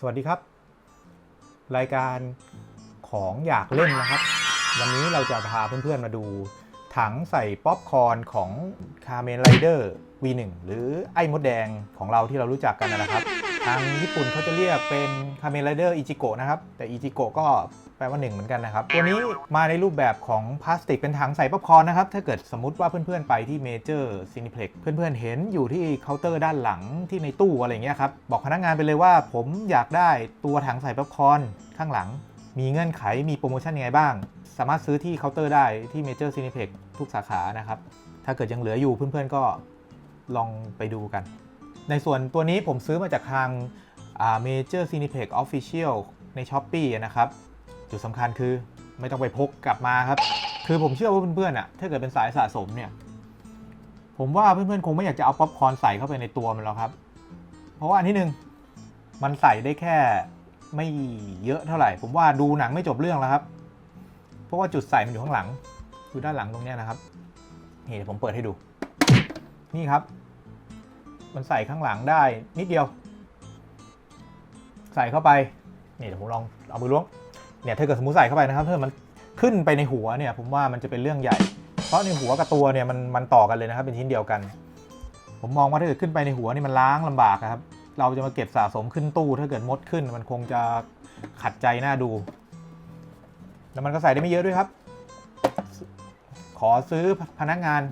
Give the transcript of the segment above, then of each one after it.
สวัสดีครับ รายการของอยากเล่นนะครับ วันนี้เราจะพาเพื่อนๆมาดู ถังใส่ป๊อปคอร์นของคาเมนไรเดอร์ V1 หรือไอ้มดแดงของเราที่เรารู้จักกันนะครับ ทางญี่ปุ่นเขาจะเรียกเป็นคาเมไรเดอร์อิจิโกะนะครับ แต่อิจิโกะก็แปลว่าหนึ่งเหมือนกันนะครับ ตัวนี้มาในรูปแบบของพลาสติกเป็นถังใส่ป๊อปคอร์นนะครับ ถ้าเกิดสมมติว่าเพื่อนๆไปที่เมเจอร์ซินิเพล็กเพื่อนๆเห็นอยู่ที่เคาน์เตอร์ด้านหลังที่ในตู้อะไรเงี้ยครับ บอกพนักงานไปเลยว่าผมอยากได้ตัวถังใส่ป๊อปคอร์นข้างหลัง มีเงื่อนไขมีโปรโมชั่นยังไงบ้าง สามารถซื้อที่เคาน์เตอร์ได้ที่เมเจอร์ซินิเพล็กทุกสาขานะครับถ้าเกิดยังเหลืออยู่เพื่อนๆก็ลองไปดูกัน ในส่วนตัวนี้ผมซื้อมาจากทางเมเจอร์ซีนิเพกออฟฟิเชียลใน s h อ p e e นะครับ จุดสำคัญคือไม่ต้องไปพกกลับมาครับ คือผมเชื่อว่าเพื่อนๆอะถ้าเกิดเป็นสายสะสมเนี่ย ผมว่าเพื่อนๆ คงไม่อยากจะเอาป๊อปคอร์นใส่เข้าไปในตัวมันแล้วครับ เพราะว่าอันที่หนึ่งมันใส่ได้แค่ไม่เยอะเท่าไหร่ ผมว่าดูหนังไม่จบเรื่องแล้วครับ เพราะว่าจุดใส่มันอยู่ข้างหลังอยู่ด้านหลังตรงนี้นะครับนี่เดี๋ยวผมเปิดให้ดู นี่ครับ มันใส่ข้างหลังได้นิดเดียว ใส่เข้าไปนี่เดี๋ยวผมลองเอามือล้วงเนี่ยถ้าเกิดสมมติใส่เข้าไปนะครับถ้ามันขึ้นไปในหัวเนี่ยผมว่ามันจะเป็นเรื่องใหญ่ เพราะในหัวกับตัวเนี่ยมันมันต่อกันเลยนะครับเป็นชิ้นเดียวกัน ผมมองว่าถ้าเกิดขึ้นไปในหัวนี่มันล้างลำบากครับ เราจะมาเก็บสะสมขึ้นตู้ถ้าเกิดมดขึ้น มันคงจะขัดใจน้าดู แล้วมันก็ใส่ได้ไม่เยอะด้วยครับ ขอซื้อพนักงาน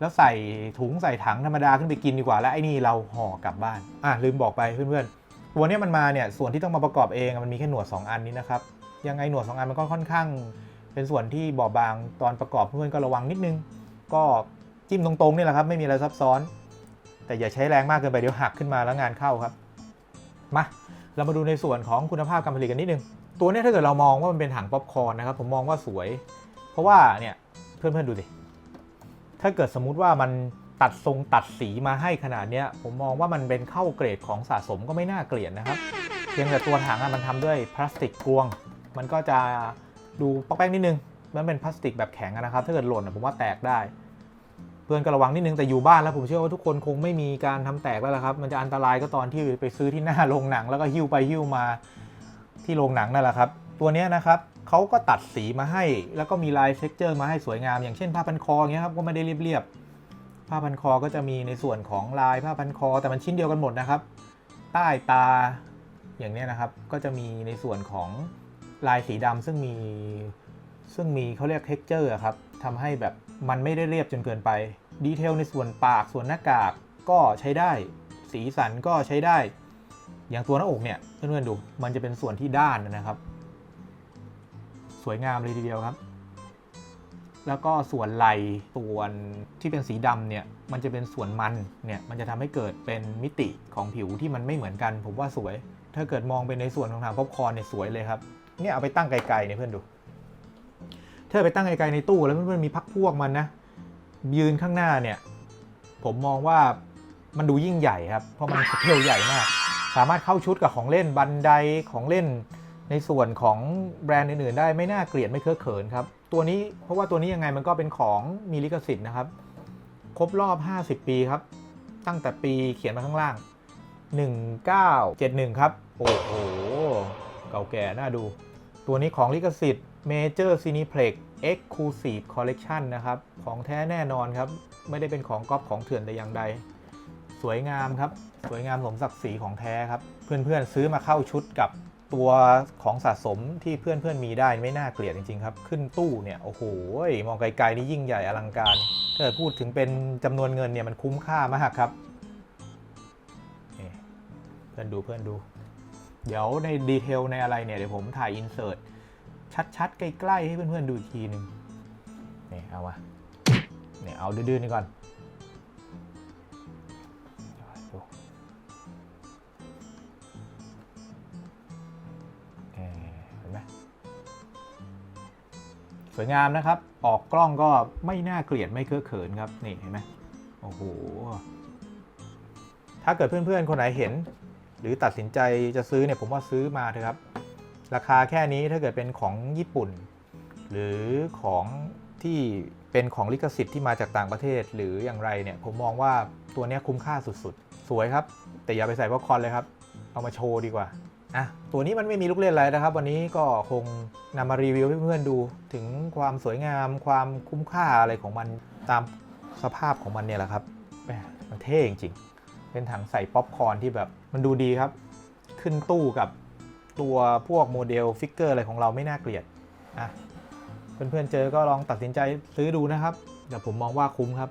แล้วใส่ถุงใส่ถังธรรมดาขึ้นไปกินดีกว่า แล้วไอ้นี่เราห่อกลับบ้าน อะลืมบอกไปเพื่อนๆ ตัวเนี้ยมันมาเนี่ยส่วนที่ต้องมาประกอบเองมันมีแค่หนวด 2 อันนี้นะครับ ยังไงหนวด 2 อันมันก็ค่อนข้าง เป็นส่วนที่บอบบางตอนประกอบเพื่อนๆก็ระวังนิดนึง ก็จิ้มตรงๆนี่แหละครับไม่มีอะไรซับซ้อน แต่อย่าใช้แรงมากเกินไปเดี๋ยวหักขึ้นมาแล้วงานเข้าครับ มาเรามาดูในส่วนของคุณภาพการผลิตกันนิดนึง ตัวเนี้ยถ้าเกิดเรามองว่ามันเป็นถังป๊อปคอร์นนะครับผมมองว่าสวย เพราะว่าเนี่ยเพื่อนๆดูสิ ถ้าเกิดสมมุติว่ามันตัดทรงตัดสีมาให้ขนาดเนี้ยผมมองว่ามันเป็นเข้าเกรดของสะสมก็ไม่น่าเกลียดนะครับ เพียงแต่ตัวถังอะมันทำด้วยพลาสติกกวง มันก็จะดูปอกแป๊กนิดนึง มันเป็นพลาสติกแบบแข็งนะครับ ถ้าเกิดหล่นผมว่าแตกได้ เพื่อนก็ระวังนิดนึงแต่อยู่บ้านแล้วผมเชื่อว่าทุกคนคงไม่มีการทำแตกแล้วละครับ มันจะอันตรายก็ตอนที่ไปซื้อที่หน้าโรงหนังแล้วก็หิ้วไปหิ้วมาที่โรงหนังนั่นแหละครับ ตัวนี้นะครับ เขาก็ตัดสีมาให้ แล้วก็มีลายเท็กเจอร์มาให้สวยงาม อย่างเช่นผ้าพันคออย่างเงี้ยครับก็ไม่ได้เรียบๆผ้าพันคอก็จะมีในส่วนของลายผ้าพันคอ แต่มันชิ้นเดียวกันหมดนะครับ ใต้ตาอย่างเนี้ยนะครับ ก็จะมีในส่วนของลายสีดำซึ่งมีซึ่งมีเขาเรียกเท็กเจอร์ครับทำให้แบบมันไม่ได้เรียบจนเกินไปดีเทลในส่วนปากส่วนหน้ากากก็ใช้ได้ สีสันก็ใช้ได้ อย่างตัวหน้าอกเนี่ยเพื่อนๆดู มันจะเป็นส่วนที่ด้านนะครับ สวยงามเลยทีเดียวครับ แล้วก็ส่วนไหล่ส่วนที่เป็นสีดำเนี่ยมันจะเป็นส่วนมันเนี่ยมันจะทำให้เกิดเป็นมิติของผิวที่มันไม่เหมือนกัน ผมว่าสวย ถ้าเกิดมองเป็นในส่วนของทางป๊อปคอร์นเนี่ยสวยเลยครับเนี่ยเอาไปตั้งไกลๆเนี่ยเพื่อนดูถ้าไปตั้งไกลๆในตู้แล้วเพื่อนมีพักพวกมันนะ ยืนข้างหน้าเนี่ย ผมมองว่ามันดูยิ่งใหญ่ครับ เพราะมันสเกลใหญ่มาก สามารถเข้าชุดกับของเล่นบันไดของเล่น ในส่วนของแบรนด์อื่นๆ ได้ไม่น่าเกลียดไม่เคอะเขินครับ ตัวนี้เพราะว่าตัวนี้ยังไงมันก็เป็นของมีลิขสิทธิ์นะครับ ครบรอบ 50 ปีครับ ตั้งแต่ปีเขียนมาข้างล่าง 1971 ครับ โอ้โห เก่าแก่น่าดู ตัวนี้ของลิขสิทธิ์ Major Cineplex Exclusive Collection นะครับ ของแท้แน่นอนครับ ไม่ได้เป็นของก๊อปของเถื่อนแต่อย่างใด สวยงามครับ สวยงามสมศักดิ์ศรีของแท้ครับ เพื่อนๆซื้อมาเข้าชุดกับ ตัวของสะสมที่เพื่อนๆมีได้ไม่น่าเกลียดจริงๆครับ ขึ้นตู้เนี่ยโอ้โหมองไกลๆนี่ยิ่งใหญ่อลังการถ้าพูดถึงเป็นจำนวนเงินเนี่ยมันคุ้มค่ามากครับเพื่อนดูเพื่อนดู เดี๋ยวในดีเทลในอะไรเนี่ยเดี๋ยวผมถ่ายอินเสิร์ตชัดๆ ใกล้ๆ ให้เพื่อนๆดูอีกทีหนึ่งนี่เอามาเนี่ยเอาดื้อๆนี่ก่อน สวยงามนะครับ ออกกล้องก็ไม่น่าเกลียดไม่เคอะเขินครับ นี่เห็นไหมโอ้โห ถ้าเกิดเพื่อนๆ คนไหนเห็น หรือตัดสินใจจะซื้อเนี่ยผมว่าซื้อมาเถอะครับ ราคาแค่นี้ถ้าเกิดเป็นของญี่ปุ่น หรือของที่เป็นของลิขสิทธิ์ที่มาจากต่างประเทศหรืออย่างไรเนี่ย ผมมองว่าตัวนี้คุ้มค่าสุดๆ สวยครับ แต่อย่าไปใส่ป๊อปคอนเลยครับ เอามาโชว์ดีกว่า อะตัวนี้มันไม่มีลูกเล่นอะไรนะครับ วันนี้ก็คงนำมารีวิวให้เพื่อนๆดู ถึงความสวยงามความคุ้มค่าอะไรของมันตามสภาพของมันเนี่ยแหละครับแมมันเท่จริงๆเป็นถังใส่ป๊อปคอร์นที่แบบมันดูดีครับ ขึ้นตู้กับตัวพวกโมเดลฟิกเกอร์อะไรของเราไม่น่าเกลียดอะเพื่อนๆเจอก็ลองตัดสินใจซื้อดูนะครับเดี๋ยวผมมองว่าคุ้มครับ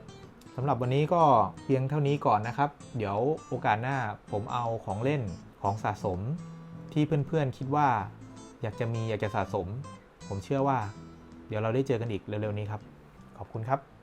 สำหรับวันนี้ก็เพียงเท่านี้ก่อนนะครับ เดี๋ยวโอกาสหน้าผมเอาของเล่นของสะสม ที่เพื่อนๆคิดว่า อยากจะมีอยากจะสะสม ผมเชื่อว่า เดี๋ยวเราได้เจอกันอีกเร็วๆนี้ครับ ขอบคุณครับ